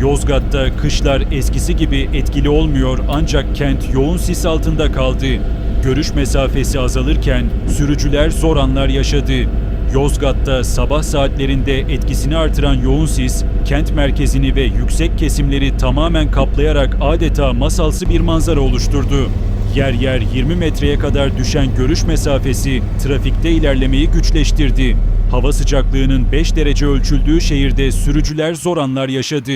Yozgat'ta kışlar eskisi gibi etkili olmuyor ancak kent yoğun sis altında kaldı. Görüş mesafesi azalırken sürücüler zor anlar yaşadı. Yozgat'ta sabah saatlerinde etkisini artıran yoğun sis, kent merkezini ve yüksek kesimleri tamamen kaplayarak adeta masalsı bir manzara oluşturdu. Yer yer 20 metreye kadar düşen görüş mesafesi trafikte ilerlemeyi güçleştirdi. Hava sıcaklığının 5 derece ölçüldüğü şehirde sürücüler zor anlar yaşadı.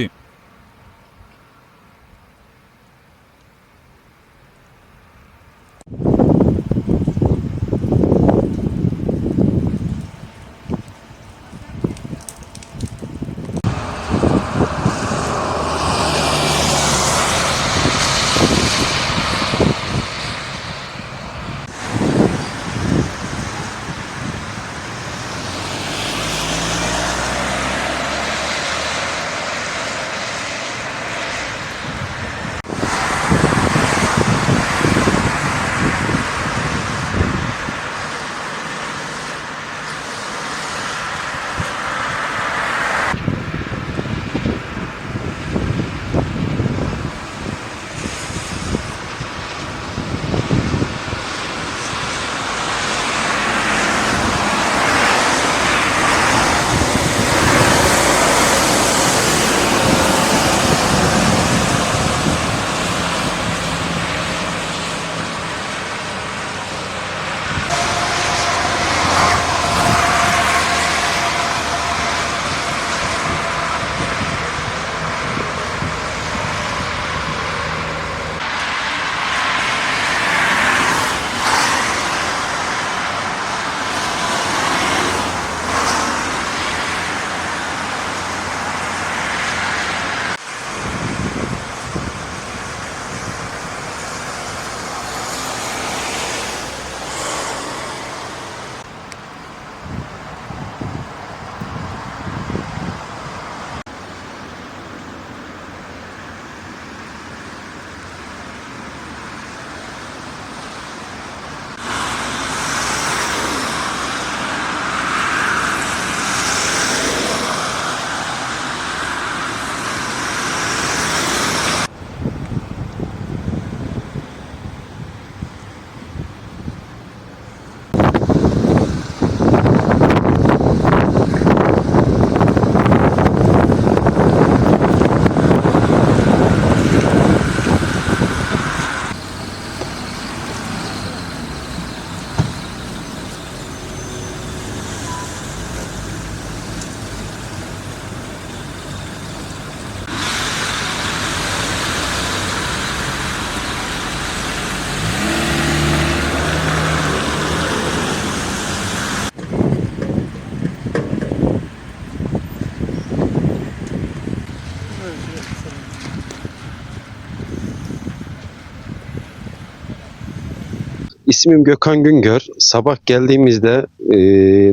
İsmim Gökhan Güngör. Sabah geldiğimizde e,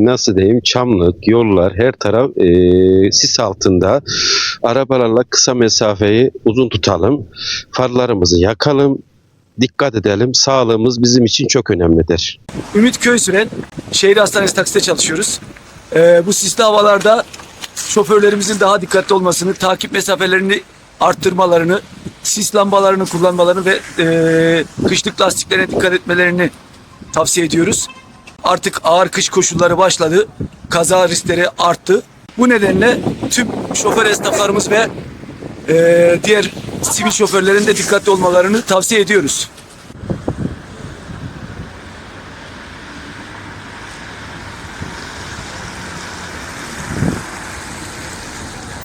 nasıl diyeyim çamlık, yollar her taraf e, sis altında. Arabalarla kısa mesafeyi uzun tutalım. Farlarımızı yakalım. Dikkat edelim. Sağlığımız bizim için çok önemlidir. Ümit Köysüren, şehir hastanesi takside çalışıyoruz. Ee, bu sisli havalarda şoförlerimizin daha dikkatli olmasını, takip mesafelerini arttırmalarını, sis lambalarını kullanmalarını ve e, kışlık lastiklerine dikkat etmelerini tavsiye ediyoruz. Artık ağır kış koşulları başladı. Kaza riskleri arttı. Bu nedenle tüm şoför esnaflarımız ve e, diğer sivil şoförlerin de dikkatli olmalarını tavsiye ediyoruz.